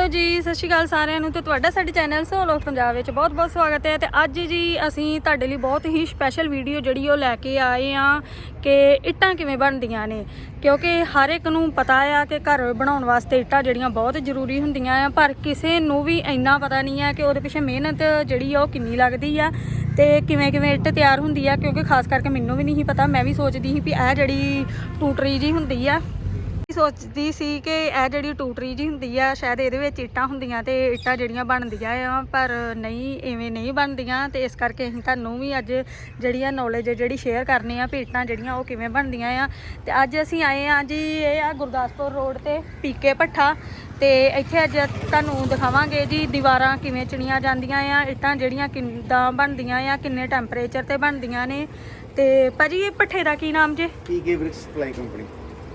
Hello ਜੀ, ਸਤਿ ਸ਼੍ਰੀ ਅਕਾਲ ਸਾਰਿਆਂ ਨੂੰ ਤੇ ਤੁਹਾਡਾ ਸਾਡੇ ਚੈਨਲ ਸੋਲੋ ਪੰਜਾਬ ਵਿੱਚ ਬਹੁਤ-ਬਹੁਤ ਸਵਾਗਤ ਹੈ ਤੇ ਅੱਜ ਜੀ ਅਸੀਂ ਤੁਹਾਡੇ ਲਈ ਬਹੁਤ ਹੀ ਸਪੈਸ਼ਲ ਵੀਡੀਓ ਜਿਹੜੀ ਉਹ ਲੈ ਕੇ ਆਏ ਆ ਕਿ ਇੱਟਾਂ ਕਿਵੇਂ ਬਣਦੀਆਂ ਨੇ। ਕਿਉਂਕਿ ਹਰ ਇੱਕ ਨੂੰ ਪਤਾ ਆ ਕਿ ਘਰ ਬਣਾਉਣ ਵਾਸਤੇ ਇੱਟਾਂ ਜਿਹੜੀਆਂ ਬਹੁਤ ਜ਼ਰੂਰੀ ਹੁੰਦੀਆਂ ਆ, ਪਰ ਕਿਸੇ ਨੂੰ ਵੀ ਇੰਨਾ ਪਤਾ ਨਹੀਂ ਆ ਕਿ ਉਹਦੇ ਪਿੱਛੇ ਮਿਹਨਤ ਜਿਹੜੀ ਆ ਉਹ ਕਿੰਨੀ ਲੱਗਦੀ ਆ ਤੇ ਕਿਵੇਂ ਕਿਵੇਂ ਇੱਟ ਤਿਆਰ ਹੁੰਦੀ ਆ, ਕਿਉਂਕਿ ਖਾਸ ਕਰਕੇ ਮੈਨੂੰ ਵੀ ਨਹੀਂ ਪਤਾ, ਮੈਂ ਵੀ ਸੋਚਦੀ ਸੀ ਵੀ ਇਹ ਜਿਹੜੀ ਟੂਟਰੀ ਜੀ ਹੁੰਦੀ ਆ ਸੋਚਦੀ ਸੀ ਕਿ ਇਹ ਜਿਹੜੀ ਟੂਟਰੀ ਜੀ ਹੁੰਦੀ ਆ ਸ਼ਾਇਦ ਇਹਦੇ ਵਿੱਚ ਇੱਟਾਂ ਹੁੰਦੀਆਂ ਤੇ ਇੱਟਾਂ ਜਿਹੜੀਆਂ ਬਣਦੀਆਂ ਆ ਪਰ ਨਹੀਂ ਐਵੇਂ ਨਹੀਂ ਬਣਦੀਆਂ ਤੇ ਇਸ ਕਰਕੇ ਅਸੀਂ ਤੁਹਾਨੂੰ ਵੀ ਅੱਜ ਜਿਹੜੀ ਆ ਨੌਲੇਜ ਜਿਹੜੀ ਸ਼ੇਅਰ ਕਰਨੀ ਆ ਵੀ ਇੱਟਾਂ ਜਿਹੜੀਆਂ ਉਹ ਕਿਵੇਂ ਬਣਦੀਆਂ ਆ। ਤੇ ਅੱਜ ਅਸੀਂ ਆਏ ਆ ਜੀ ਇਹ ਆ ਗੁਰਦਾਸਪੁਰ ਰੋਡ ਤੇ ਪੀਕੇ ਭੱਠਾ ਤੇ ਇੱਥੇ ਅੱਜ ਤੁਹਾਨੂੰ ਦਿਖਾਵਾਂਗੇ ਜੀ ਦੀਵਾਰਾਂ ਕਿਵੇਂ ਚਿਣੀਆਂ ਜਾਂਦੀਆਂ ਆ ਇੱਟਾਂ ਜਿਹੜੀਆਂ ਕਿੰਦਾਂ ਬਣਦੀਆਂ ਆ ਕਿੰਨੇ ਟੈਂਪਰੇਚਰ ਤੇ ਬਣਦੀਆਂ ਨੇ ਤੇ ਭਾਜੀ ਇਹ ਭੱਠੇ ਦਾ ਕੀ ਨਾਮ ਜੇ? ਪੀਕੇ ਬ੍ਰਿਕਸ ਸਪਲਾਈ ਕੰਪਨੀ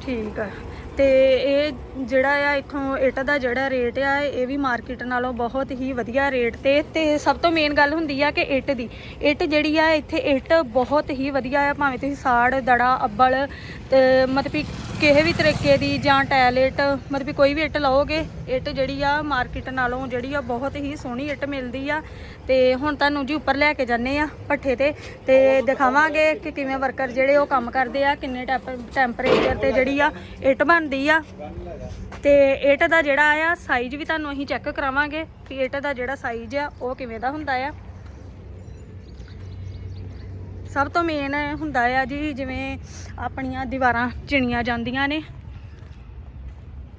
ਠੀਕ ਆ। ਤੇ ਇਹ ਜਿਹੜਾ ਆ, ਇਥੋਂ ਇੱਟ ਦਾ ਜਿਹੜਾ ਰੇਟ ਆ, ਇਹ ਵੀ ਮਾਰਕੀਟ ਨਾਲੋਂ ਬਹੁਤ ਹੀ ਵਧੀਆ ਰੇਟ ਤੇ ਤੇ ਸਭ ਤੋਂ ਮੇਨ ਗੱਲ ਹੁੰਦੀ ਆ ਕਿ ਇੱਟ ਦੀ। ਇੱਟ ਜਿਹੜੀ ਆ, ਇੱਥੇ ਇੱਟ ਬਹੁਤ ਹੀ ਵਧੀਆ ਆ, ਭਾਵੇਂ ਤੁਸੀਂ ਸਾੜ, ਦੜਾ, ਅੱਬਲ, ਤੇ ਮਤਲਬ ਵੀ ਕਿਸੇ ਵੀ ਤਰੀਕੇ ਦੀ ਜਾਂ ਟੈਲੇਟ ਮਤਲਬ ਵੀ ਕੋਈ ਵੀ ਇੱਟ ਲਓਗੇ, ਇੱਟ ਜਿਹੜੀ ਆ ਮਾਰਕੀਟ ਨਾਲੋਂ ਜਿਹੜੀ ਆ ਬਹੁਤ ਹੀ ਸੋਹਣੀ ਇੱਟ ਮਿਲਦੀ ਆ। ਤੇ ਹੁਣ ਤੁਹਾਨੂੰ ਜੀ ਉੱਪਰ ਲੈ ਕੇ ਜਾਂਦੇ ਆ ਪੱਠੇ ਤੇ ਤੇ ਦਿਖਾਵਾਂਗੇ ਕਿ ਕਿਵੇਂ ਵਰਕਰ ਜਿਹੜੇ ਉਹ ਕੰਮ ਕਰਦੇ ਆ, ਕਿੰਨੇ ਟੈਂਪਰੇਚਰ ਤੇ ਜਿਹੜੀ ਆ ਇੱਟ ਬਣਦੀ ਆ। ਤੇ ਇੱਟ ਦਾ ਜਿਹੜਾ ਆ ਸਾਈਜ਼ ਵੀ ਤੁਹਾਨੂੰ ਅਸੀਂ ਚੈੱਕ ਕਰਾਵਾਂਗੇ ਕਿ ਇੱਟ ਦਾ ਜਿਹੜਾ ਸਾਈਜ਼ ਆ ਉਹ ਕਿਵੇਂ ਦਾ ਹੁੰਦਾ ਆ। ਸਭ ਤੋਂ ਮੇਨ ਹੁੰਦਾ ਆ ਜੀ ਜਿਵੇਂ ਆਪਣੀਆਂ ਦੀਵਾਰਾਂ ਚਿਣੀਆਂ ਜਾਂਦੀਆਂ ਨੇ।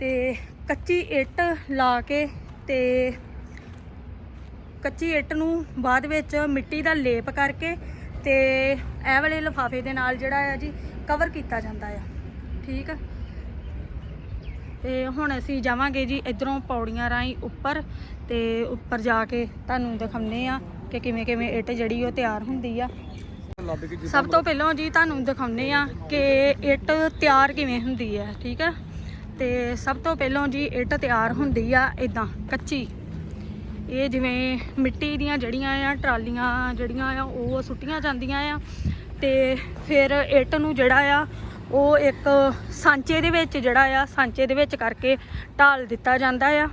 ਤੇ ਕੱਚੀ ਇੱਟ ਲਾ ਕੇ ਤੇ ਕੱਚੀ ਇੱਟ ਨੂੰ ਬਾਅਦ ਵਿੱਚ ਮਿੱਟੀ ਦਾ ਲੇਪ ਕਰਕੇ ਤੇ ਇਹ ਵਾਲੇ ਲਿਫਾਫੇ ਦੇ ਨਾਲ ਜਿਹੜਾ ਆ ਜੀ ਕਵਰ ਕੀਤਾ ਜਾਂਦਾ ਆ। ਠੀਕ ਆ? ਤੇ ਹੁਣ ਅਸੀਂ ਜਾਵਾਂਗੇ ਜੀ ਇਧਰੋਂ ਪੌੜੀਆਂ ਰਾਹੀਂ ਉੱਪਰ ਤੇ ਉੱਪਰ ਜਾ ਕੇ ਤੁਹਾਨੂੰ ਦਿਖਾਉਂਦੇ ਆ ਕਿ ਕਿਵੇਂ ਕਿਵੇਂ ਇੱਟ ਜਿਹੜੀ ਉਹ ਤਿਆਰ ਹੁੰਦੀ ਆ। ਸਭ ਤੋਂ ਪਹਿਲਾਂ ਜੀ ਤੁਹਾਨੂੰ ਦਿਖਾਉਂਦੇ ਆ ਕਿ ਇੱਟ ਤਿਆਰ ਕਿਵੇਂ ਹੁੰਦੀ ਹੈ ਠੀਕ ਹੈ? ਤੇ ਸਭ ਤੋਂ ਪਹਿਲਾਂ ਜੀ ਇੱਟ ਤਿਆਰ ਹੁੰਦੀ ਆ ਇਦਾਂ ਕੱਚੀ। ਇਹ ਜਿਵੇਂ ਮਿੱਟੀ ਦੀਆਂ ਜਿਹੜੀਆਂ ਆ ਟਰਾਲੀਆਂ ਜਿਹੜੀਆਂ ਆ ਉਹ ਸੁੱਟੀਆਂ ਜਾਂਦੀਆਂ ਆ। ਤੇ ਫਿਰ ਇੱਟ ਨੂੰ ਜਿਹੜਾ ਆ ਉਹ ਇੱਕ ਸਾਂਚੇ ਦੇ ਵਿੱਚ ਜਿਹੜਾ ਆ ਸਾਂਚੇ ਦੇ ਵਿੱਚ ਕਰਕੇ ਢਾਲ ਦਿੱਤਾ ਜਾਂਦਾ ਆ।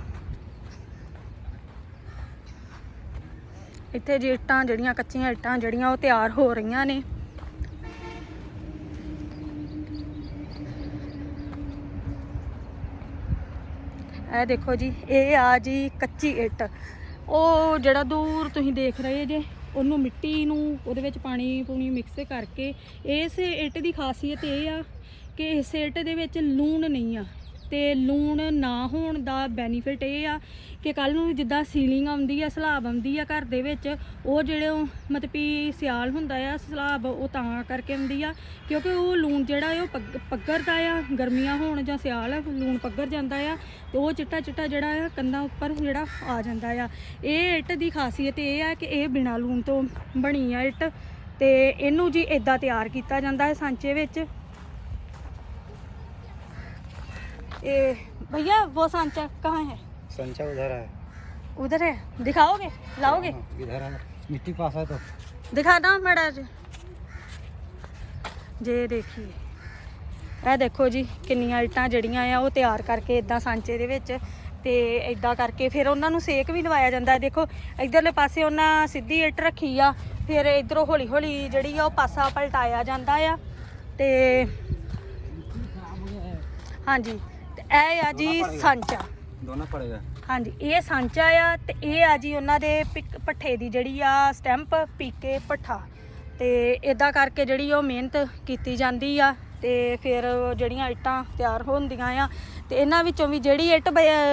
ਇੱਥੇ ਜੀ ਇੱਟਾਂ ਜਿਹੜੀਆਂ, ਕੱਚੀਆਂ ਇੱਟਾਂ ਜਿਹੜੀਆਂ, ਉਹ ਤਿਆਰ ਹੋ ਰਹੀਆਂ ਨੇ। ਇਹ ਦੇਖੋ ਜੀ, ਇਹ ਆ ਜੀ ਕੱਚੀ ਇੱਟ। ਉਹ ਜਿਹੜਾ ਦੂਰ ਤੁਸੀਂ ਦੇਖ ਰਹੇ ਜੇ, ਉਹਨੂੰ ਮਿੱਟੀ ਨੂੰ, ਉਹਦੇ ਵਿੱਚ ਪਾਣੀ ਪੂਣੀ ਮਿਕਸ ਕਰਕੇ, ਇਸ ਇੱਟ ਦੀ ਖਾਸੀਅਤ ਇਹ ਆ ਕਿ ਇਸ ਇੱਟ ਦੇ ਵਿੱਚ ਲੂਣ ਨਹੀਂ ਆ। ਤੇ ਲੂਣ ਨਾ ਹੋਣ ਦਾ ਬੈਨੀਫਿਟ ਇਹ ਆ ਕਿ ਕੱਲ ਨੂੰ ਜਿੱਦਾਂ ਸੀਲਿੰਗ ਆਉਂਦੀ ਆ, ਸਲਾਬ ਆਉਂਦੀ ਆ ਘਰ ਦੇ ਵਿੱਚ, ਉਹ ਜਿਹੜੇ ਉਹ ਮਤਲਬ ਵੀ ਸਿਆਲ ਹੁੰਦਾ ਆ, ਸਲਾਬ ਉਹ ਤਾਂ ਕਰਕੇ ਆਉਂਦੀ ਆ, ਕਿਉਂਕਿ ਉਹ ਲੂਣ ਜਿਹੜਾ ਉਹ ਪੱਗ- ਪੱਗਰਦਾ ਆ, ਗਰਮੀਆਂ ਹੋਣ ਜਾਂ ਸਿਆਲ ਲੂਣ ਪੱਗਰ ਜਾਂਦਾ ਆ, ਤੇ ਉਹ ਚਿੱਟਾ ਚਿੱਟਾ ਜਿਹੜਾ ਆ ਕੰਧਾਂ ਉੱਪਰ ਜਿਹੜਾ ਆ ਜਾਂਦਾ ਆ। ਇਹ ਇੱਟ ਦੀ ਖਾਸੀਅਤ ਇਹ ਆ ਕਿ ਇਹ ਬਿਨਾਂ ਲੂਣ ਤੋਂ ਬਣੀ ਆ ਇੱਟ, ਤੇ ਇਹਨੂੰ ਜੀ ਇਦਾਂ ਤਿਆਰ ਕੀਤਾ ਜਾਂਦਾ ਹੈ ਸਾਂਚੇ ਵਿੱਚ। ये भैया वो सांचा कहाँ है संचा उधर है उधर है दिखाओगे लाओगे हाँ, इधर है मिट्टी पास है तो ਦਿਖਾ ਦਾਂ ਮੜਾ ਜੀ ਜੇ ਦੇਖੀਏ ਇਹ ਦੇਖੋ ਜੀ ਕਿੰਨੀਆਂ ਇੱਟਾਂ ਜਿਹੜੀਆਂ ਆ ਉਹ ਤਿਆਰ ਕਰਕੇ ਇਦਾਂ ਸਾਂਚੇ ਦੇ ਵਿੱਚ ਤੇ ਇਦਾਂ ਕਰਕੇ ਫਿਰ ਉਹਨਾਂ ਨੂੰ ਸੇਕ ਵੀ ਲਵਾਇਆ ਜਾਂਦਾ ਹੈ। ਦੇਖੋ ਇਧਰਲੇ ਪਾਸੇ ਉਹਨਾਂ ਸਿੱਧੀ ਇੱਟ ਰੱਖੀ ਆ ਫਿਰ ਇਧਰੋਂ ਹੌਲੀ ਹੌਲੀ ਜਿਹੜੀ ਆ ਉਹ ਪਾਸਾ ਪਲਟਾਇਆ ਜਾਂਦਾ ਆ ਤੇ ਹਾਂਜੀ ਤੇ ਇਹ ਆ ਜੀ ਸਾਂਚਾ। ਦੋਨਾਂ ਪੜੇਗਾ ਹਾਂਜੀ ਇਹ ਸਾਂਚਾ ਆ ਤੇ ਇਹ ਆ ਜੀ ਉਹਨਾਂ ਦੇ ਪੱਠੇ ਦੀ ਜਿਹੜੀ ਆ ਸਟੈਂਪ ਪੀਕੇ ਪੱਠਾ ਤੇ ਇਦਾਂ ਕਰਕੇ ਜਿਹੜੀ ਉਹ ਮਿਹਨਤ ਕੀਤੀ ਜਾਂਦੀ ਆ ਤੇ ਫਿਰ ਜਿਹੜੀਆਂ ਇੱਟਾਂ ਤਿਆਰ ਹੁੰਦੀਆਂ ਆ ਤੇ ਇਹਨਾਂ ਵਿੱਚੋਂ ਵੀ ਜਿਹੜੀ ਇੱਟ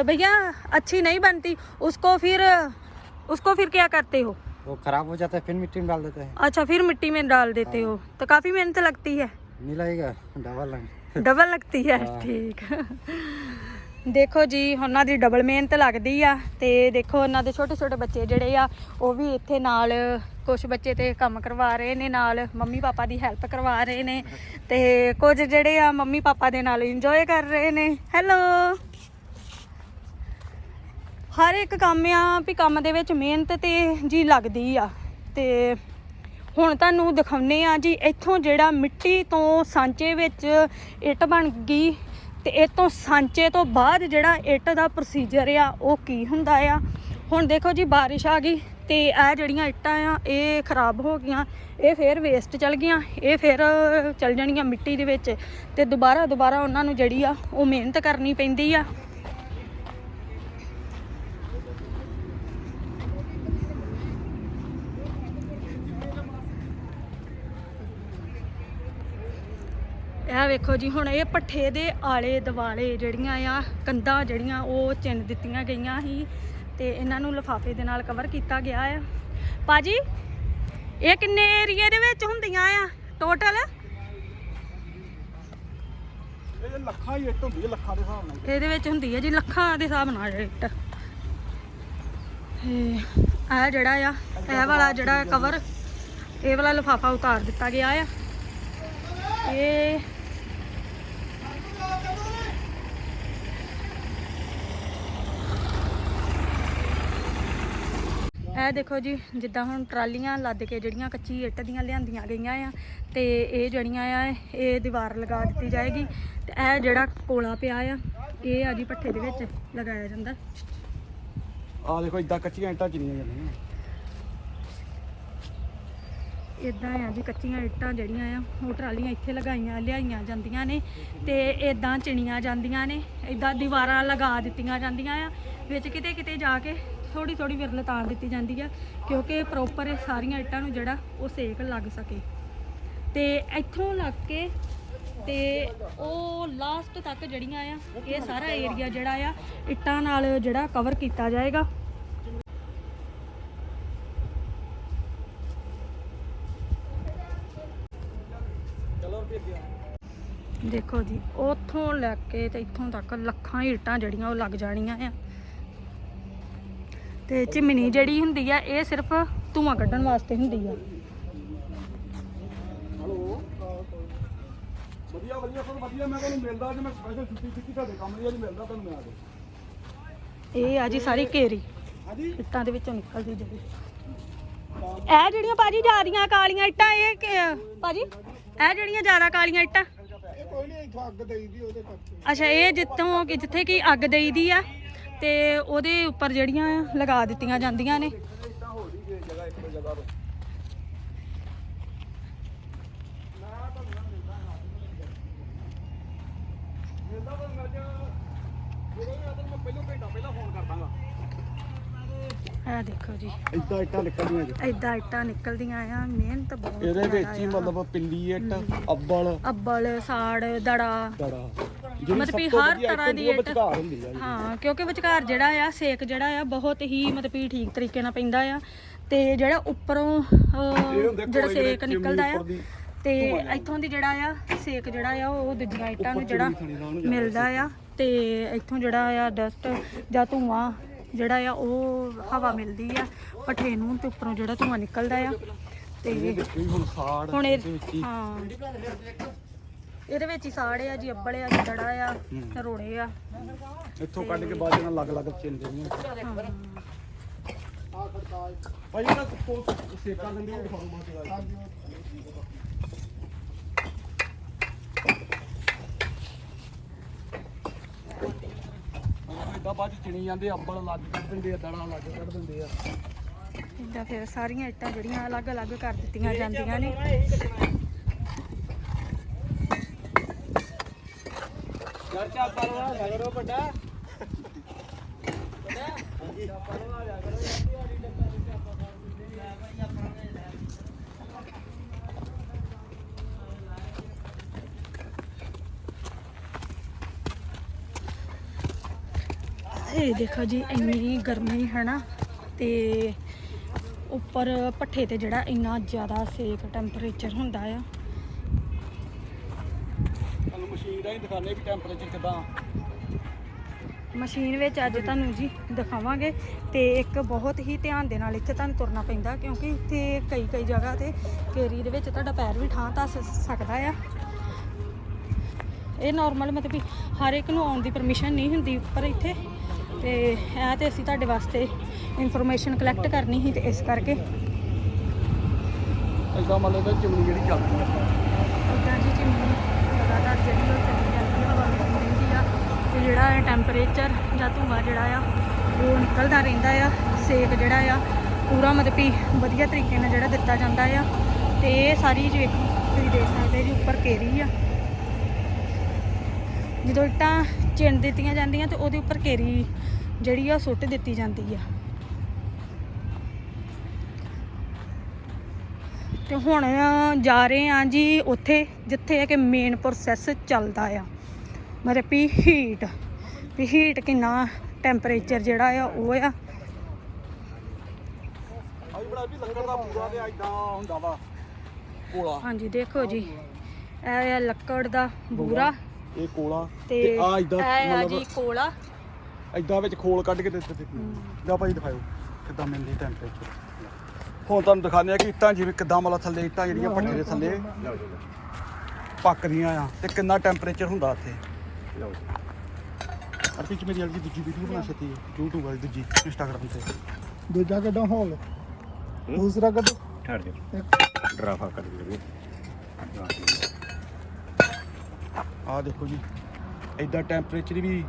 ਭਈਆ ਅੱਛੀ ਨਹੀਂ ਬਣਦੀ ਉਸको ਫਿਰ ਉਸਕੋ ਫਿਰ क्या ਕਰਤੇ हो वो खराब हो जाता है फिर मिट्टी में डाल देते हैं अच्छा फिर मिट्टी में डाल देते हो तो काफी मेहनत लगती है मिलाएगा ਡਬਲ ਲੱਗਦੀ ਹੈ। ਠੀਕ। ਦੇਖੋ ਜੀ ਉਹਨਾਂ ਦੀ ਡਬਲ ਮਿਹਨਤ ਲੱਗਦੀ ਆ ਤੇ ਦੇਖੋ ਉਹਨਾਂ ਦੇ ਛੋਟੇ ਛੋਟੇ ਬੱਚੇ ਜਿਹੜੇ ਆ ਉਹ ਵੀ ਇੱਥੇ ਨਾਲ ਕੁਝ ਬੱਚੇ ਤੇ ਕੰਮ ਕਰਵਾ ਰਹੇ ਨੇ ਨਾਲ ਮੰਮੀ ਪਾਪਾ ਦੀ ਹੈਲਪ ਕਰਵਾ ਰਹੇ ਨੇ ਤੇ ਕੁਝ ਜਿਹੜੇ ਆ ਮੰਮੀ ਪਾਪਾ ਦੇ ਨਾਲ ਇੰਜੋਏ ਕਰ ਰਹੇ ਨੇ। ਹੈਲੋ ਹਰ ਇੱਕ ਕੰਮ ਆ ਵੀ ਕੰਮ ਦੇ ਵਿੱਚ ਮਿਹਨਤ ਤੇ ਜੀ ਲੱਗਦੀ ਆ ਤੇ ਹੁਣ ਤੁਹਾਨੂੰ ਦਿਖਾਉਨੇ ਆ ਜੀ, ਇੱਥੋਂ ਜਿਹੜਾ ਮਿੱਟੀ ਤੋਂ ਸਾਂਚੇ ਵਿੱਚ ਇੱਟ ਬਣ ਗਈ ਤੇ ਇਹ ਤੋਂ ਸਾਂਚੇ ਤੋਂ ਬਾਅਦ ਜਿਹੜਾ ਇੱਟ ਦਾ ਪ੍ਰੋਸੀਜਰ ਆ, ਉਹ ਕੀ ਹੁੰਦਾ ਆ? ਹੁਣ ਦੇਖੋ ਜੀ, ਬਾਰਿਸ਼ ਆ ਗਈ ਤੇ ਇਹ ਜਿਹੜੀਆਂ ਇੱਟਾਂ ਆ, ਇਹ ਖਰਾਬ ਹੋ ਗਈਆਂ, ਇਹ ਫੇਰ ਵੇਸਟ ਚਲ ਗਈਆਂ, ਇਹ ਫੇਰ ਚਲ ਜਾਣਗੀਆਂ ਮਿੱਟੀ ਦੇ ਵਿੱਚ ਤੇ ਦੁਬਾਰਾ ਦੁਬਾਰਾ ਉਹਨਾਂ ਨੂੰ ਜਿਹੜੀ ਆ, ਉਹ ਮਿਹਨਤ ਕਰਨੀ ਪੈਂਦੀ ਆ। ਇਹ ਵੇਖੋ ਜੀ ਹੁਣ ਇਹ ਪੱਠੇ ਦੇ ਆਲੇ ਦਿਵਾਲੇ ਜਿਹੜੀਆਂ ਆ ਕੰਧਾਂ ਜਿਹੜੀਆਂ ਉਹ ਚਿੰਨ ਦਿੱਤੀਆਂ ਗਈਆਂ ਸੀ ਤੇ ਇਹਨਾਂ ਨੂੰ ਲਿਫਾਫੇ ਦੇ ਨਾਲ ਕਵਰ ਕੀਤਾ ਗਿਆ ਆ। ਪਾਜੀ ਇਹ ਕਿੰਨੇ ਏਰੀਏ ਦੇ ਵਿੱਚ ਹੁੰਦੀਆਂ ਆ ਟੋਟਲ ਇਹ ਲੱਖਾਂ ਹੀ ਇੱਟ ਹੁੰਦੀ ਹੈ ਲੱਖਾਂ ਦੇ ਹਿਸਾਬ ਨਾਲ। ਇਹਦੇ ਵਿੱਚ ਹੁੰਦੀ ਹੈ ਜੀ ਲੱਖਾਂ ਦੇ ਹਿਸਾਬ ਨਾਲ ਇੱਟ। ਇਹ ਆ ਜਿਹੜਾ ਆ ਇਹ ਵਾਲਾ ਜਿਹੜਾ ਕਵਰ ਇਹ ਵਾਲਾ ਲਿਫਾਫਾ ਉਤਾਰ ਦਿੱਤਾ ਗਿਆ ਆ। ਇਹ ਇਹ ਦੇਖੋ ਜੀ ਜਿੱਦਾਂ ਹੁਣ ਟਰਾਲੀਆਂ ਲੱਦ ਕੇ ਜਿਹੜੀਆਂ ਕੱਚੀ ਇੱਟ ਦੀਆਂ ਲਿਆਂਦੀਆਂ ਗਈਆਂ ਆ ਤੇ ਇਹ ਜਿਹੜੀਆਂ ਆ ਇਹ ਦੀਵਾਰ ਲਗਾ ਦਿੱਤੀ ਜਾਏਗੀ ਤੇ ਇਹ ਜਿਹੜਾ ਕੋਲਾ ਪਿਆ ਆ ਇਹ ਆ ਜੀ ਪੱਠੇ ਦੇ ਵਿੱਚ ਲਗਾਇਆ ਜਾਂਦਾ। ਆ ਦੇਖੋ ਇਦਾਂ ਕੱਚੀਆਂ ਇੱਟਾਂ ਚਿਣੀਆਂ ਜਾਂਦੀਆਂ ਇਦਾਂ ਆ ਜੀ ਕੱਚੀਆਂ ਇੱਟਾਂ ਜਿਹੜੀਆਂ ਆ ਉਹ ਟਰਾਲੀਆਂ ਇੱਥੇ ਲਗਾਈਆਂ ਲਿਆਈਆਂ ਜਾਂਦੀਆਂ ਨੇ ਤੇ ਇਦਾਂ ਚਿਣੀਆਂ ਜਾਂਦੀਆਂ ਨੇ ਇਦਾਂ ਦੀਵਾਰਾਂ ਲਗਾ ਦਿੱਤੀਆਂ ਜਾਂਦੀਆਂ ਆ ਵਿੱਚ ਕਿਤੇ ਕਿਤੇ ਜਾ ਕੇ ਥੋੜੀ ਥੋੜੀ ਵਿਰਲ ਤਾਰ ਦਿੱਤੀ ਜਾਂਦੀ ਆ, ਕਿਉਂਕਿ ਪ੍ਰੋਪਰ ਇਹ ਸਾਰੀਆਂ ਇੱਟਾਂ ਨੂੰ ਜਿਹੜਾ ਉਹ ਸੇਕ ਲੱਗ ਸਕੇ। ਤੇ ਇੱਥੋਂ ਲੱਗ ਕੇ ਤੇ ਉਹ ਲਾਸਟ ਤੱਕ ਜਿਹੜੀਆਂ ਆ, ਇਹ ਸਾਰਾ ਏਰੀਆ ਜਿਹੜਾ ਆ, ਇੱਟਾਂ ਨਾਲ ਜਿਹੜਾ ਕਵਰ ਕੀਤਾ ਜਾਏਗਾ। ਦੇਖੋ ਜੀ, ਉੱਥੋਂ ਲੈ ਕੇ ਤੇ ਇੱਥੋਂ ਤੱਕ ਲੱਖਾਂ ਇੱਟਾਂ ਜਿਹੜੀਆਂ ਉਹ ਲੱਗ ਜਾਣੀਆਂ ਆ। ਤੇ ਚਿਮਨੀ ਜਿਹੜੀ ਹੁੰਦੀ ਆ ਇਹ ਸਿਰਫ ਧੂਆਂ ਕੱਢਣ ਵਾਸਤੇ ਹੁੰਦੀ ਆ। ਹਲੋ? ਵਧੀਆ ਵਧੀਆ ਸਭ ਵਧੀਆ। ਮੈਂ ਤੁਹਾਨੂੰ ਮਿਲਦਾ ਅੱਜ ਮੈਂ ਸਪੈਸ਼ਲ ਛੁੱਟੀ ਕੀਤੀ ਤੁਹਾਡੇ ਕੰਮ ਦੀ ਅੱਜ ਮਿਲਦਾ ਤੁਹਾਨੂੰ ਮੈਂ ਆ ਕੇ ਇਹ ਆ ਜੀ ਸਾਰੀ ਹਾਂਜੀ? ਇੱਟਾਂ ਦੇ ਵਿੱਚੋਂ ਨਿਕਲਦੀ ਜਿਹੜੀ। ਇਹ ਜਿਹੜੀਆਂ ਭਾਜੀ ਜ਼ਿਆਦੀਆਂ ਕਾਲੀਆਂ ਇੱਟਾਂ ਇਹ ਭਾਜੀ ਇਹ ਜਿਹੜੀਆਂ ਜ਼ਿਆਦਾ ਕਾਲੀਆਂ ਇੱਟਾਂ? ਇਹ ਕੋਈ ਨਹੀਂ ਇੱਥੋਂ ਅੱਗ ਦੇਈਦੀ ਉਹਦੇ ਕਰਕੇ। ਅੱਛਾ ਇਹ ਜਿੱਥੋਂ ਕਿ ਜਿੱਥੇ ਕਿ ਅੱਗ ਦੇਈਦੀ ਆ। ਤੇ ਉਹਦੇ ਉੱਪਰ ਜਿਹੜੀਆਂ ਆ ਲਗਾ ਦਿੱਤੀਆਂ ਜਾਂਦੀਆਂ ਨੇ। ਦੇਖੋ ਜੀ। ਇੱਦਾਂ ਇੱਟਾਂ ਨਿਕਲਦੀਆਂ ਜੀ। ਏਦਾਂ ਇੱਟਾਂ ਨਿਕਲਦੀਆਂ ਆ ਮਿਹਨਤ ਬਹੁਤ ਇਹਦੇ ਵਿੱਚ ਹੀ ਆ। ਮਤਲਬ ਪਿੱਲੀ ਇੱਟ ਅੱਬਲ। ਅੱਬਲ ਸਾੜ ਦੜਾ। ਦੜਾ। ਮਤਲਬ ਵੀ ਹਰ ਤਰ੍ਹਾਂ ਦੀ ਇੱਟ ਹਾਂ ਕਿਉਂਕਿ ਵਿਚਕਾਰ ਜਿਹੜਾ ਆ ਸੇਕ ਜਿਹੜਾ ਆ ਬਹੁਤ ਹੀ ਮਤਲਬ ਵੀ ਠੀਕ ਤਰੀਕੇ ਨਾਲ ਪੈਂਦਾ ਆ। ਤੇ ਜਿਹੜਾ ਉੱਪਰੋਂ ਜਿਹੜਾ ਸੇਕ ਨਿਕਲਦਾ ਆ ਤੇ ਇੱਥੋਂ ਦੀ ਜਿਹੜਾ ਆ ਸੇਕ ਜਿਹੜਾ ਆ ਉਹ ਦੂਜੀਆਂ ਇੱਟਾਂ ਨੂੰ ਜਿਹੜਾ ਮਿਲਦਾ ਆ। ਤੇ ਇੱਥੋਂ ਜਿਹੜਾ ਆ ਡਸਟ ਜਾਂ ਧੂਆਂ ਜਿਹੜਾ ਆ ਉਹ ਹਵਾ ਮਿਲਦੀ ਆ ਪੱਠੇ ਨੂੰ ਤੇ ਉੱਪਰੋਂ ਜਿਹੜਾ ਧੂਆਂ ਨਿਕਲਦਾ ਆ। ਤੇ ਹੁਣ ਸਾੜ ਹਾਂ। ਇਹਦੇ ਵਿੱਚ ਹੀ ਸਾੜ ਆ ਜੀ ਅੱਬਲ ਆ ਜੀ ਦੜਾ ਆ ਹੂੰ। ਰੋੜੇ ਆ। ਇੱਥੋਂ ਕੱਢ ਕੇ ਬਾਅਦ ਇਹਨਾਂ ਲੱਗ ਲੱਗ ਚਿੰਦੇ ਨੇ ਹਾਂ ਭਾਈ ਇਹਦਾ ਕੋ ਸੇਕਾ ਦਿੰਦੇ ਉਹ ਦਿਖਾਓ ਬਾਅਦ ਇਦਾਂ ਬਾਅਦ ਚ ਚਿਣੀ ਜਾਂਦੇ ਅੱਬਲ ਲੱਗ ਕੱਢ ਦਿੰਦੇ ਆ ਦੜਾ ਲੱਗ ਕੱਢ ਦਿੰਦੇ ਆ। ਇਦਾਂ ਫਿਰ ਸਾਰੀਆਂ ਇੱਟਾਂ ਜਿਹੜੀਆਂ ਅਲੱਗ-ਅਲੱਗ ਕਰ ਦਿੱਤੀਆਂ ਜਾਂਦੀਆਂ ਨੇ। ਯਾਰ ਪਰਵਾ ਜਾ ਕਰੋ ਵੱਡਾ। ਇਹ ਦੇਖੋ ਜੀ, ਇੰਨੀ ਗਰਮੀ ਹੈ ਨਾ, ਤੇ ਉੱਪਰ ਪੱਠੇ ਤੇ ਜਿਹੜਾ ਇੰਨਾ ਜ਼ਿਆਦਾ ਸੇਕ ਟੈਂਪਰੇਚਰ ਹੁੰਦਾ ਆ। ਮਸ਼ੀਨ ਰਾਹੀਂ ਦਿਖਾਣੇ ਵੀ ਟੈਂਪਰੇਚਰ ਕਿਦਾਂ ਮਸ਼ੀਨ ਵਿੱਚ ਅੱਜ ਤੁਹਾਨੂੰ ਜੀ ਦਿਖਾਵਾਂਗੇ ਤੇ ਇੱਕ ਬਹੁਤ ਹੀ ਧਿਆਨ ਦੇ ਨਾਲ ਇੱਥੇ ਤੁਹਾਨੂੰ ਤੁਰਨਾ ਪੈਂਦਾ ਕਿਉਂਕਿ ਇੱਥੇ ਕਈ ਕਈ ਜਗ੍ਹਾ ਤੇ ਕੇਰੀ ਦੇ ਵਿੱਚ ਤੁਹਾਡਾ ਪੈਰ ਵੀ ਠਾਂ ਧੱਸ ਸਕਦਾ ਆ। ਇਹ ਨਾਰਮਲ ਮਤਲਬ ਵੀ ਹਰ ਇੱਕ ਨੂੰ ਆਉਣ ਦੀ ਪਰਮਿਸ਼ਨ ਨਹੀਂ ਹੁੰਦੀ ਉੱਪਰ ਇੱਥੇ ਤੇ ਇਹ ਤੇ ਅਸੀਂ ਤੁਹਾਡੇ ਵਾਸਤੇ ਇਨਫੋਰਮੇਸ਼ਨ ਕਲੈਕਟ ਕਰਨੀ ਸੀ ਤੇ ਇਸ ਕਰਕੇ। ਇਦਾਂ ਮਤਲਬ ਚਿਮਨੀ ਜਿਹੜੀ ਚੱਲਦੀ ਆ। ਉਦਾਂ ਜੀ ਚਿਮਨੀ ਲਗਾਤਾਰ ਜਿਹੜੀ ਉਹ ਚੱਲੀ ਜਾਂਦੀ ਹਵਾ ਮਿਲਦੀ ਰਹਿੰਦੀ ਆ ਜਿਹੜਾ ਹੈ ਟੈਂਪਰੇਚਰ ਜਾਂ ਧੂੰਆਂ ਜਿਹੜਾ ਆ, ਉਹ ਨਿਕਲਦਾ ਰਹਿੰਦਾ ਆ, ਸੇਕ ਜਿਹੜਾ ਆ, ਪੂਰਾ ਮਤਲਬ ਵੀ ਵਧੀਆ ਤਰੀਕੇ ਨਾਲ ਜਿਹੜਾ ਦਿੱਤਾ ਜਾਂਦਾ ਆ ਤੇ ਇਹ ਸਾਰੀ ਜੀ ਤੁਸੀਂ ਦੇਖ ਸਕਦੇ ਜੀ, ਉੱਪਰ ਕੇਰੀ ਆ। ਜਦੋਂ ਇੱਟਾਂ ਚਿਣ ਦਿੱਤੀਆਂ ਜਾਂਦੀਆਂ ਤੇ ਉਹਦੇ ਉੱਪਰ ਕੇਰੀ ਜਿਹੜੀ ਆ ਉਹ ਸੁੱਟ ਦਿੱਤੀ ਜਾਂਦੀ ਆ। ਤੇ ਹੁਣ ਜਾ ਰਹੇ ਆ ਜੀ ਉੱਥੇ ਜਿੱਥੇ ਹੈ ਕਿ ਮੇਨ ਪ੍ਰੋਸੈਸ ਚੱਲਦਾ ਆ। ਮਤਲਬ ਵੀ ਹੀਟ ਵੀ ਹੀਟ ਕਿੰਨਾ ਟੈਂਪਰੇਚਰ ਜਿਹੜਾ ਆ ਉਹ ਆ। ਆਈ ਬੜਾ ਵੀ ਲੱਕੜ ਦਾ ਪੂਰਾ ਤੇ ਐਦਾਂ ਹੁੰਦਾ ਵਾ ਕੋਲਾ। ਹਾਂਜੀ ਦੇਖੋ ਜੀ ਇਹ ਆ ਲੱਕੜ ਦਾ ਬੂਰਾ। ਇਹ ਕੋਲਾ ਤੇ ਆ ਇਦਾਂ ਇਹ ਆ ਜੀ ਕੋਲਾ। ਇਦਾਂ ਵਿੱਚ ਖੋਲ ਕੱਢ ਕੇ ਤੇ ਤੇ। ਜਾ ਭਾਈ ਦਿਖਾਓ ਕਿੱਦਾਂ ਮਿਲਦੀ ਟੈਂਪਰੇਚਰ ਹੁਣ ਤੁਹਾਨੂੰ ਦਿਖਾਉਂਦੇ ਆ ਕਿ ਇੱਟਾਂ ਜਿਵੇਂ ਕਿੱਦਾਂ ਮਤਲਬ ਥੱਲੇ ਇੱਟਾਂ ਜਿਹੜੀਆਂ ਭੱਠੇ ਦੇ ਥੱਲੇ। ਪੱਕਦੀਆਂ ਆ ਤੇ ਕਿੰਨਾ ਟੈਂਪਰੇਚਰ ਹੁੰਦਾ ਇੱਥੇ। ਲਓ ਜੀ ਅਰਪੀ ਚ ਦੂਜੀ ਵੀਡੀਓ ਬਣਾ ਸਕਦੀ ਹੈ YouTube ਵਾਲੀ ਦੂਜੀ Instagram ਤੇ। ਦੂਜਾ ਕਿੱਦਾਂ ਹੋਲ ਦੂਸਰਾ ਕਿੱਦਾਂ ਠਹਿਰ ਜਾ ਡਰਾਫਾ ਕਰ ਲਵੇ ਆ ਦੇਖੋ ਜੀ ਇਦਾਂ ਟੈਂਪਰੇਚਰ ਵੀ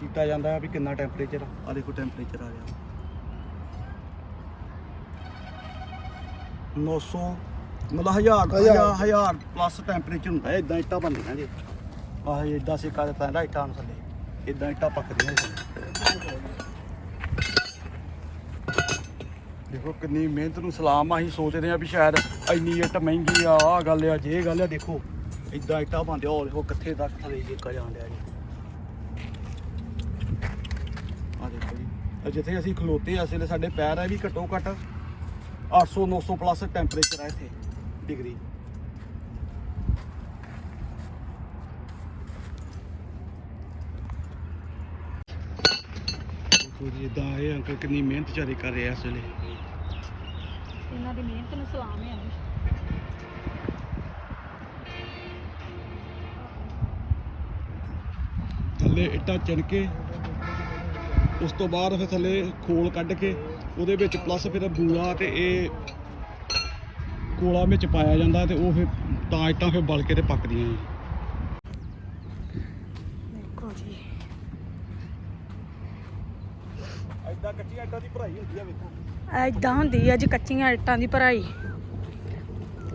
ਕੀਤਾ ਜਾਂਦਾ ਵੀ ਕਿੰਨਾ ਟੈਂਪਰੇਚਰ ਆ। ਦੇਖੋ ਟੈਂਪਰੇਚਰ ਆ ਗਿਆ। 900 ਮਤਲਬ ਹਜ਼ਾਰ ਹਜ਼ਾਰ। ਹਜ਼ਾਰ ਪਲੱਸ ਟੈਂਪਰੇਚਰ ਹੁੰਦਾ ਹੈ ਇਦਾਂ ਇੱਟਾਂ ਬਣਦੀਆਂ ਜੀ ਆਹ ਇਦਾਂ ਸੇਕਾ ਦਿੱਤਾ ਜਾਂਦਾ ਇੱਟਾਂ ਨੂੰ ਥੱਲੇ ਇਦਾਂ ਇੱਟਾਂ ਪੱਕਦੀਆਂ ਜੀ ਥੱਲੇ। ਦੇਖੋ ਕਿੰਨੀ ਮਿਹਨਤ ਨੂੰ ਸਲਾਮ ਆ ਅਸੀਂ ਸੋਚਦੇ ਆ ਵੀ ਸ਼ਾਇਦ ਇੰਨੀ ਇੱਟ ਮਹਿੰਗੀ ਆ ਆ ਗੱਲ ਆ ਜੇ ਗੱਲ ਆ ਦੇਖੋ ਇਦਾਂ ਇੱਟਾਂ ਪਾਉਂਦੇ ਉਹ ਦੇਖੋ ਕਿੱਥੇ ਤੱਕ ਥੱਲੇ ਸੇਕਾ ਜਾਣ ਡਿਆ ਜੀ ਆ ਦੇਖੋ ਜੀ ਜਿੱਥੇ ਅਸੀਂ ਖਲੋਤੇ ਆ ਇਸ ਵੇਲੇ ਸਾਡੇ ਪੈਰ ਆ ਵੀ ਘੱਟੋ ਘੱਟ 800 900 ਪਲੱਸ ਟੈਂਪਰੇਚਰ ਆ ਇੱਥੇ ਡਿਗਰੀ ਜੀ ਇਦਾਂ ਇਹ ਅੰਕਲ ਕਿੰਨੀ ਮਿਹਨਤ ਚਾਰੇ ਕਰ ਰਹੇ ਇਸ ਵੇਲੇ। ਇਹਨਾਂ ਦੀ ਮਿਹਨਤ ਨੂੰ ਸਲਾਮ ਹੈ ਥੱਲੇ ਇੱਟਾਂ ਚਿਣ ਕੇ ਉਸ ਤੋਂ ਬਾਅਦ ਫਿਰ ਥੱਲੇ ਖੋਲ ਕੱਢ ਕੇ ਉਹਦੇ ਵਿੱਚ ਪਲੱਸ ਫਿਰ ਬੂਲਾ ਤੇ ਇਹ ਕੋਲਾ ਵਿੱਚ ਪਾਇਆ ਜਾਂਦਾ ਤੇ ਉਹ ਫਿਰ ਤਾਂ ਇੱਟਾਂ ਫਿਰ ਬਲ ਕੇ ਤੇ ਪੱਕਦੀਆਂ ਜੀ। ਦੇਖੋ ਜੀ। ਐਦਾਂ ਕੱਚੀਆਂ ਇੱਟਾਂ ਦੀ ਭਰਾਈ ਹੁੰਦੀ ਆ ਵੇਖੋ। ਐਦਾਂ ਹੁੰਦੀ ਆ ਜੀ ਕੱਚੀਆਂ ਇੱਟਾਂ ਦੀ ਭਰਾਈ।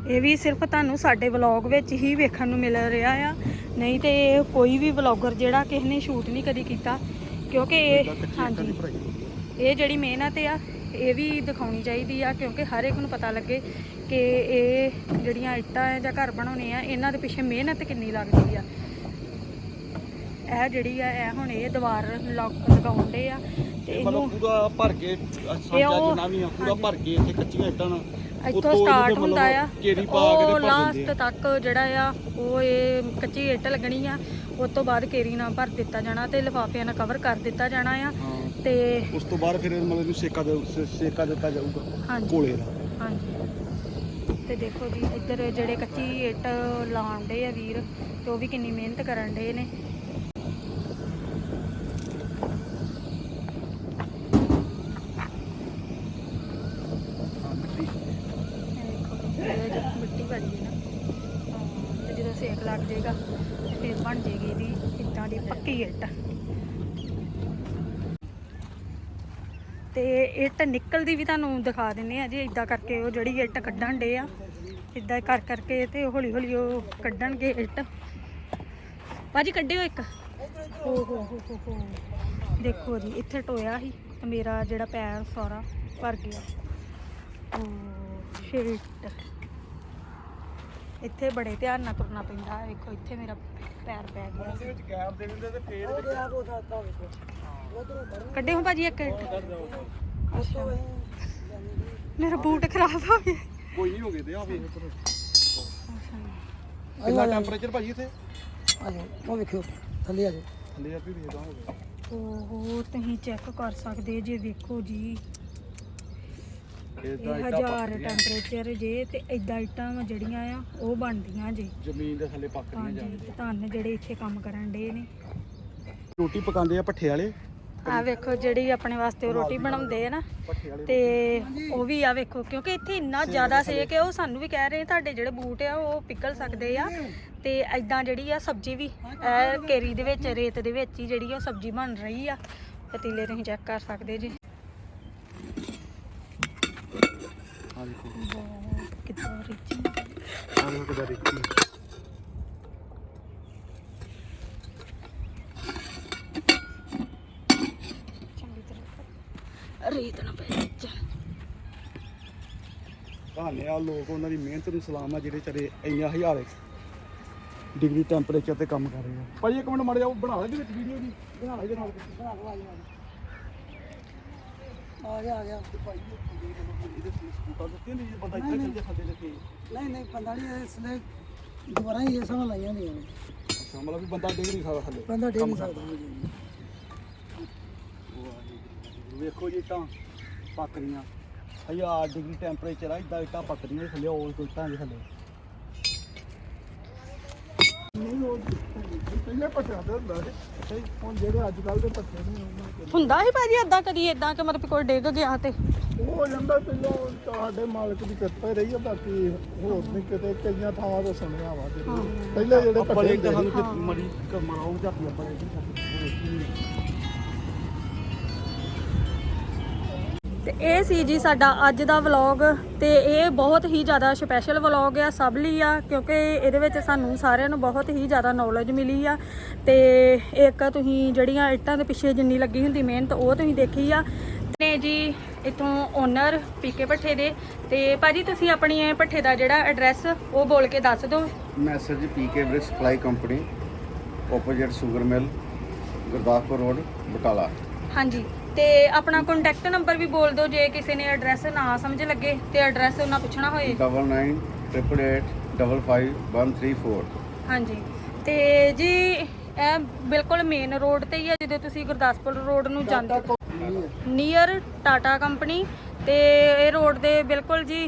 ਇਹ ਵੀ ਸਿਰਫ ਤੁਹਾਨੂੰ ਸਾਡੇ ਵਲੌਗ ਵਿੱਚ ਹੀ ਵੇਖਣ ਨੂੰ ਮਿਲ ਰਿਹਾ ਆ। ਨਹੀਂ ਤੇ ਇਹ ਕੋਈ ਵੀ ਵਲੌਗਰ ਜਿਹੜਾ ਕਿਸੇ ਨੇ ਸ਼ੂਟ ਨਹੀਂ ਕਦੀ ਕੀਤਾ ਕਿਉਂਕਿ ਇਹ ਹਾਂਜੀ। ਇਹ ਜਿਹੜੀ ਮਿਹਨਤ ਆ ਇਹ ਵੀ ਦਿਖਾਉਣੀ ਚਾਹੀਦੀ ਆ ਕਿਉਂਕਿ ਹਰ ਇੱਕ ਨੂੰ ਪਤਾ ਲੱਗੇ ਕਿ ਇਹ ਜਿਹੜੀਆਂ ਇੱਟਾਂ ਆ ਜਾਂ ਘਰ ਬਣਾਉਣੇ ਆ ਇਹਨਾਂ ਦੇ ਪਿੱਛੇ ਮਿਹਨਤ ਕਿੰਨੀ ਲੱਗਦੀ ਆ। ਇਹ ਜਿਹੜੀ ਆ ਇਹ ਹੁਣ ਇਹ ਦੀਵਾਰ ਲਗ- ਲਗਾਉਂਦੇ ਆ ਤੇ ਇਹਨੂੰ ਪੂਰਾ ਭਰ ਕੇ ਸਾਂਝਾ ਜਿੰਨਾ ਵੀ ਆ ਪੂਰਾ। ਭਰ ਕੇ ਇੱਥੇ ਕੱਚੀਆਂ ਇੱਟਾਂ ਨਾਲ। ਇੱਥੋਂ ਸਟਾਰਟ ਹੁੰਦਾ ਆ ਮਤਲਬ ਕੇਰੀ ਪਾ ਕੇ ਉਹ ਲਾਸਟ ਤੱਕ ਜਿਹੜਾ ਆ ਉਹ ਇਹ ਕੱਚੀ ਇੱਟ ਲੱਗਣੀ ਆ ਉਸ ਤੋਂ ਬਾਅਦ ਕੇਰੀ ਨਾਲ ਭਰ ਦਿੱਤਾ ਜਾਣਾ ਤੇ ਲਿਫਾਫਿਆਂ ਨਾਲ ਕਵਰ ਕਰ ਦਿੱਤਾ ਜਾਣਾ ਆ। ਤੇ ਉਸ ਤੋਂ ਬਾਅਦ ਫਿਰ ਮਤਲਬ ਇਹਨੂੰ ਸੇਕਾ ਦੇ ਸੇਕਾ ਦਿੱਤਾ ਜਾਊਗਾ ਹਾਂਜੀ। ਕੋਲੇ ਦਾ। ਹਾਂਜੀ। ਤੇ ਦੇਖੋ ਜੀ ਇੱਧਰ ਜਿਹੜੇ ਕੱਚੀ ਇੱਟ ਲਾਉਂਦੇ ਆ ਵੀਰ ਤੇ ਉਹ ਵੀ ਕਿੰਨੀ ਮਿਹਨਤ ਕਰਨ ਦੇ ਨੇ। ਇਹ ਜੀ, ਮਿੱਟੀ ਬਣੀ ਹੈ ਨਾ। ਹਾਂ, ਤੇ ਜਦੋਂ ਸੇਕ ਲੱਗ ਜਾਏਗਾ ਤੇ ਫਿਰ ਬਣ ਜਾਏਗੀ ਇਹਦੀ ਇੱਦਾਂ ਦੀ ਪੱਕੀ ਇੱਟ। ਤੇ ਇੱਟ ਨਿਕਲਦੀ ਵੀ ਤੁਹਾਨੂੰ ਦਿਖਾ ਦਿੰਨੇ ਆ ਜੀ ਇਦਾਂ ਕਰਕੇ ਉਹ ਜਿਹੜੀ ਇੱਟ ਕੱਢਣ ਡੇ ਆ। ਇਦਾਂ ਕਰ ਕਰਕੇ ਤੇ ਹੌਲੀ ਹੌਲੀ ਉਹ ਕੱਢਣਗੇ ਇੱਟ। ਭਾਜੀ, ਕੱਢਿਓ ਇੱਕ। ਹੋ ਹੋ ਹੋ ਹੋ ਹੋ। ਦੇਖੋ ਜੀ, ਇੱਥੇ ਟੋਇਆ ਸੀ ਤੇ ਮੇਰਾ ਜਿਹੜਾ ਪੈਰ ਸਾਰਾ ਭਰ ਗਿਆ। Oh, shit. ਇੱਥੇ ਬੜੇ ਧਿਆਨ ਨਾਲ ਤੁਰਨਾ ਪੈਂਦਾ ਵੇਖੋ ਇੱਥੇ ਮੇਰਾ ਪੈਰ ਪੈ ਗਿਆ। ਉਹਦੇ ਵਿੱਚ ਗੈਪ ਦੇ ਦਿੰਦੇ ਤੇ ਫੇਰ ਕੱਢੇ ਹੋ ਭਾਜੀ ਇੱਕ। ਮੇਰਾ ਬੂਟ ਖਰਾਬ ਹੋ ਗਿਆ। ਕੋਈ ਨਹੀਂ ਹੋ ਗਏ ਤੇ ਆ ਵੇਖ ਅੱਛਾ। ਕਿੰਨਾ ਟੈਂਪਰੇਚਰ ਭਾਜੀ ਇੱਥੇ? ਆ ਜਾਓ ਉਹ ਵੇਖਿਓ ਥੱਲੇ ਆ ਜਾਓ। ਥੱਲੇ ਆ ਵੀ ਵੇਖਦਾ ਹੋ ਗਿਆ ਓਹੋ ਤੁਸੀਂ ਚੈੱਕ ਕਰ ਸਕਦੇ ਜੇ ਵੇਖੋ ਜੀ। ਇਹ ਹਜ਼ਾਰ ਟੈਂਪਰੇਚਰ ਜੇ ਤੇ ਇਦਾਂ ਇੱਟਾਂ ਵਾ ਜਿਹੜੀਆਂ ਆ ਉਹ ਬਣਦੀਆਂ ਜੇ। ਜ਼ਮੀਨ ਦੇ ਥੱਲੇ ਪੱਕਦੀਆਂ ਹਾਂਜੀ ਜਾਂਦੇ ਤੇ ਧੰਨ ਜਿਹੜੇ ਇੱਥੇ ਕੰਮ ਕਰਨ ਡੇ ਨੇ। ਰੋਟੀ ਪਕਾਉਂਦੇ ਆ ਭੱਠੇ ਵਾਲੇ? ਆ ਵੇਖੋ ਜਿਹੜੀ ਆਪਣੇ ਵਾਸਤੇ ਉਹ ਰੋਟੀ ਬਣਾਉਂਦੇ ਆ ਨਾ। ਤੇ ਉਹ ਵੀ ਆ ਵੇਖੋ ਕਿਉਂਕਿ ਇੱਥੇ ਇੰਨਾ ਜ਼ਿਆਦਾ ਸੇਕ ਹੈ ਉਹ ਸਾਨੂੰ ਵੀ ਕਹਿ ਰਹੇ ਤੁਹਾਡੇ ਜਿਹੜੇ ਬੂਟ ਆ ਉਹ ਪਿਕਲ ਸਕਦੇ ਆ। ਤੇ ਐਦਾਂ ਜਿਹੜੀ ਆ ਸਬਜ਼ੀ ਵੀ ਇਹ ਕੇਰੀ ਦੇ ਵਿੱਚ ਰੇਤ ਦੇ ਵਿੱਚ ਹੀ ਜਿਹੜੀ ਆ ਉਹ ਸਬਜ਼ੀ ਬਣ ਰਹੀ ਆ। ਪਤੀਲੇ ਤੁਸੀਂ ਚੈੱਕ ਕਰ ਸਕਦੇ ਜੀ। ਬਹੁਤ ਕਿੱਦਾਂ ਰਿਚ ਆਲੂ ਕਿਦਾ ਰਿੱਕੀ ਚੰਗੀ ਤਰ੍ਹਾਂ ਰੇਤ ਨਾ ਪੈ ਜਾ ਧੰਨੇ ਆ ਲੋਕ, ਉਹਨਾਂ ਦੀ ਮਿਹਨਤ ਨੂੰ ਸਲਾਮ ਆ ਜਿਹੜੇ ਚਰੇ ਇੰਨੀਆਂ ਹਜ਼ਾਰੇ ਡਿਗਰੀ ਟੈਂਪਰੇਚਰ ਤੇ ਕੰਮ ਕਰ ਰਹੇ ਆ। ਭਾਜੀ ਇੱਕ ਮਿੰਟ ਮੜ ਜਾਓ ਬਣਾ ਲੈ ਦੇ ਵਿੱਚ ਵੀਡੀਓ ਦੀ ਬਣਾ ਲੈ ਇਹਦੇ ਨਾਲ। ਬਣਾ ਲਓ ਆ ਗਿਆ ਆ ਗਿਆ। ਭਾਈ ਇਹਦੇ ਸਕੂਟਰ ਦਿੱਤੇ ਨਹੀਂ ਬੰਦਾ ਇੱਥੇ ਚੱਲ ਜਾ ਨਹੀਂ ਨਹੀਂ ਨਹੀਂ ਇਸ ਲਈ ਦੁਬਾਰਾ ਹੀ ਇਹ ਸਮਾਂ ਲਾਈਆਂ ਨਹੀਂ ਨੇ। ਅੱਛਾ ਮਤਲਬ ਵੀ ਬੰਦਾ ਡਿਗ ਨਹੀਂ ਸਕਦਾ ਥੱਲੇ। ਬੰਦਾ ਡੇ ਨਹੀਂ ਸਕਦਾ ਵੇਖੋ ਜੀ ਤਾਂ ਪੱਕ ਰਹੀਆਂ। ਹਜ਼ਾਰ ਡਿਗਰੀ ਟੈਂਪਰੇਚਰ ਆ ਇਦਾਂ ਇੱਟਾਂ ਪੱਕ ਰਹੀਆਂ ਥੱਲੇ ਉਹ ਕੋਈ ਇੱਟਾਂ ਦੇ ਥੱਲੇ। ਨਹੀਂ ਉਹ ਪਹਿਲੇ ਪੱਟਿਆ ਤੇ ਹੁੰਦਾ ਸੀ ਹੁਣ ਜਿਹੜੇ ਅੱਜ ਕੱਲ ਦੇ ਪੱਟੇ ਨਹੀਂ ਉਹਨਾਂ ਕੋਲ ਹੁੰਦਾ ਹੀ ਭਾਜੀ ਏਦਾਂ ਕਦੀ ਏਦਾਂ ਕਿ ਮਤਲਬ ਕੋਈ ਡਿੱਗ ਗਿਆ ਤੇ। ਉਹ ਹੋ ਜਾਂਦਾ ਪਹਿਲਾਂ ਤੁਹਾਡੇ ਮਾਲਕ ਦੀ ਕਿਰਪਾ ਹੀ ਰਹੀ ਆ ਬਾਕੀ ਹੋਰ ਨਹੀਂ ਕਿਤੇ ਕਈਆਂ ਥਾਵਾਂ ਤੋਂ ਸੁਣਿਆ ਵਾ ਪਹਿਲੇ ਜਿਹੜੇ ਪੱਟੇ ਹੁੰਦੇ ਸੀ, ਮਰੀ ਕਮਰਾਉਂ ਜਾਂਦੀ ਆ ਬੜੇ ਤੇ ਇਹ ਸੀ ਜੀ ਸਾਡਾ ਅੱਜ ਦਾ ਵਲੌਗ ਤੇ ਇਹ ਬਹੁਤ ਹੀ ਜ਼ਿਆਦਾ ਸਪੈਸ਼ਲ ਵਲੌਗ ਆ ਸਭ ਲਈ ਆ ਕਿਉਂਕਿ ਇਹਦੇ ਵਿੱਚ ਸਾਨੂੰ ਸਾਰਿਆਂ ਨੂੰ ਬਹੁਤ ਹੀ ਜ਼ਿਆਦਾ ਨੌਲੇਜ ਮਿਲੀ ਆ। ਤੇ ਇੱਕ ਤੁਸੀਂ ਜਿਹੜੀਆਂ ਇੱਟਾਂ ਦੇ ਪਿੱਛੇ ਜਿੰਨੀ ਲੱਗੀ ਹੁੰਦੀ ਮਿਹਨਤ ਉਹ ਤੁਸੀਂ ਦੇਖੀ ਆ। ਨੇ ਜੀ ਇਥੋਂ ਓਨਰ ਪੀਕੇ ਭੱਠੇ ਦੇ। ਤੇ ਭਾਜੀ ਤੁਸੀਂ ਆਪਣੀ ਇਹ ਭੱਠੇ ਦਾ ਜਿਹੜਾ ਐਡਰੈਸ ਉਹ ਬੋਲ ਕੇ ਦੱਸ ਦਿਓ। Message PK brick supply company opposite sugar mill Gurdaspur road Batala. ਹਾਂਜੀ। ਤੇ ਆਪਣਾ ਕੰਟੈਕਟ ਨੰਬਰ ਵੀ ਬੋਲ ਦਿਓ ਜੇ ਕਿਸੇ ਨੇ ਐਡਰੈਸ ਨਾ ਸਮਝ ਲੱਗੇ ਤੇ ਐਡਰੈਸ ਉਹਨਾਂ ਪੁੱਛਣਾ ਹੋਏ। 9988855134 ਹਾਂਜੀ। ਤੇ ਜੀ ਇਹ ਬਿਲਕੁਲ ਮੇਨ ਰੋਡ ਤੇ ਹੀ ਆ ਜਦੋਂ ਤੁਸੀਂ ਗੁਰਦਾਸਪੁਰ ਰੋਡ ਨੂੰ ਜਾਂਦੇ ਨੀਅਰ ਟਾਟਾ ਕੰਪਨੀ ਤੇ ਇਹ ਰੋਡ ਦੇ ਬਿਲਕੁਲ ਜੀ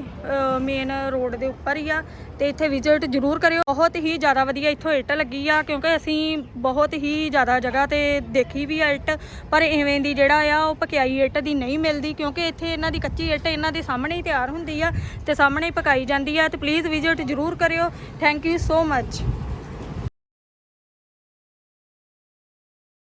ਮੇਨ ਰੋਡ ਦੇ ਉੱਪਰ ਹੀ ਆ ਤੇ ਇੱਥੇ ਵਿਜ਼ਿਟ ਜ਼ਰੂਰ ਕਰਿਓ। ਬਹੁਤ ਹੀ ਜ਼ਿਆਦਾ ਵਧੀਆ ਇੱਥੋਂ ਇੱਟ ਲੱਗੀ ਆ, ਕਿਉਂਕਿ ਅਸੀਂ ਬਹੁਤ ਹੀ ਜ਼ਿਆਦਾ ਜਗ੍ਹਾ ਤੇ ਦੇਖੀ ਵੀ ਆ ਇੱਟ, ਪਰ ਐਵੇਂ ਦੀ ਜਿਹੜਾ ਆ, ਉਹ ਪਕਿਆਈ ਇੱਟ ਦੀ ਨਹੀਂ ਮਿਲਦੀ, ਕਿਉਂਕਿ ਇੱਥੇ ਇਹਨਾਂ ਦੀ ਕੱਚੀ ਇੱਟ ਇਹਨਾਂ ਦੇ ਸਾਹਮਣੇ ਹੀ ਤਿਆਰ ਹੁੰਦੀ ਆ ਤੇ ਸਾਹਮਣੇ ਹੀ ਪਕਾਈ ਜਾਂਦੀ ਆ ਤੇ ਪਲੀਜ਼ ਵਿਜ਼ਿਟ ਜ਼ਰੂਰ ਕਰਿਓ। Thank you so much